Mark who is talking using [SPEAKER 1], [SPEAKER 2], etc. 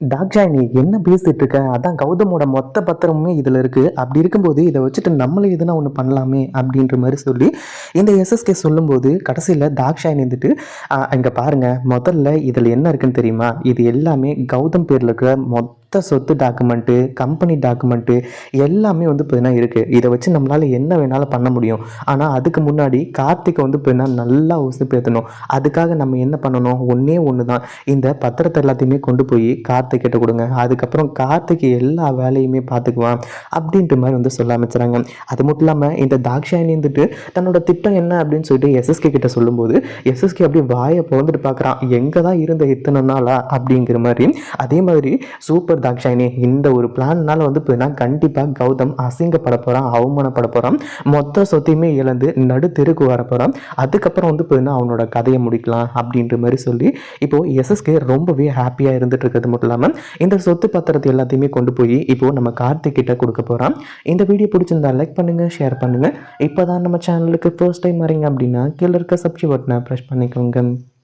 [SPEAKER 1] Doctor என்ன பேசிட்டு இருக்க? அதான் கௌதமோட மொத்த பத்திரமுமே இதில் இருக்குது அப்படி இருக்கும்போது இதை வச்சுட்டு நம்மளே எதுனா ஒன்று பண்ணலாமே அப்படின்ற மாதிரி சொல்லி இந்த எஸ்எஸ்கே சொல்லும்போது கடைசியில் தாக்ஷாயினி இருந்துட்டு இங்கே பாருங்கள் முதல்ல இதில் என்ன இருக்குன்னு தெரியுமா? இது எல்லாமே கௌதம் பேரில் இருக்கிற மொத்த மொத்த சொத்து டாக்குமெண்ட்டு கம்பெனி டாக்குமெண்ட்டு எல்லாமே வந்து பார்த்தீங்கன்னா இருக்குது இதை வச்சு நம்மளால் என்ன வேணாலும் பண்ண முடியும். ஆனால் அதுக்கு முன்னாடி கார்த்திகை வந்து பார்த்தீங்கன்னா நல்லா உசுப்பேற்றணும் அதுக்காக நம்ம என்ன பண்ணணும்? ஒன்றே ஒன்று தான் இந்த பத்திரத்தை எல்லாத்தையுமே கொண்டு போய் கார்த்திக் கிட்ட கொடுங்க. அதுக்கப்புறம் கார்த்திக் எல்லா வேலையுமே பார்த்துக்குவான் அப்படின்ட்டு மாதிரி வந்து சொல்ல ஆரம்பிச்சுறாங்க அது மட்டும் இல்லாமல் இந்த தாக்ஷாயணி இருந்துட்டு தன்னோட திட்டம் என்ன அப்படின்னு சொல்லிட்டு எஸ்எஸ்கே கிட்ட சொல்லும்போது எஸ்எஸ்கே அப்படியே வாயை பிறந்துட்டு பார்க்குறான் எங்கே தான் இருந்த இத்தனை நாளா? அப்படிங்கிற மாதிரி. அதே மாதிரி சூப்பர் தாக்ஷாயினி இந்த ஒரு பிளான்னால வந்து பார்த்தீங்கன்னா கண்டிப்பாக கௌதம் அசிங்கப்பட போகிறான் அவமானப்பட போகிறான் மொத்த சொத்தையுமே இழந்து நடு தெருக்கு வர போகிறான் அதுக்கப்புறம் வந்து பார்த்தீங்கன்னா அவனோட கதையை முடிக்கலாம் அப்படின்ற மாதிரி சொல்லி இப்போது எஸ்எஸ்கே ரொம்பவே ஹாப்பியாக இருந்துட்டு இருக்கிறது மட்டும் இல்லாமல் இந்த சொத்து பத்திரத்தை எல்லாத்தையுமே கொண்டு போய் இப்போது நம்ம கார்த்திக் கிட்ட கொடுக்க போகிறோம் இந்த வீடியோ பிடிச்சிருந்தா லைக் பண்ணுங்கள் ஷேர் பண்ணுங்கள் இப்போ தான் நம்ம சேனலுக்கு ஃபர்ஸ்ட் டைம் வரீங்க அப்படின்னா கீழே இருக்க சப்ஸ்கிரைப் பட்டனை ப்ரெஸ் பண்ணிக்கோங்க.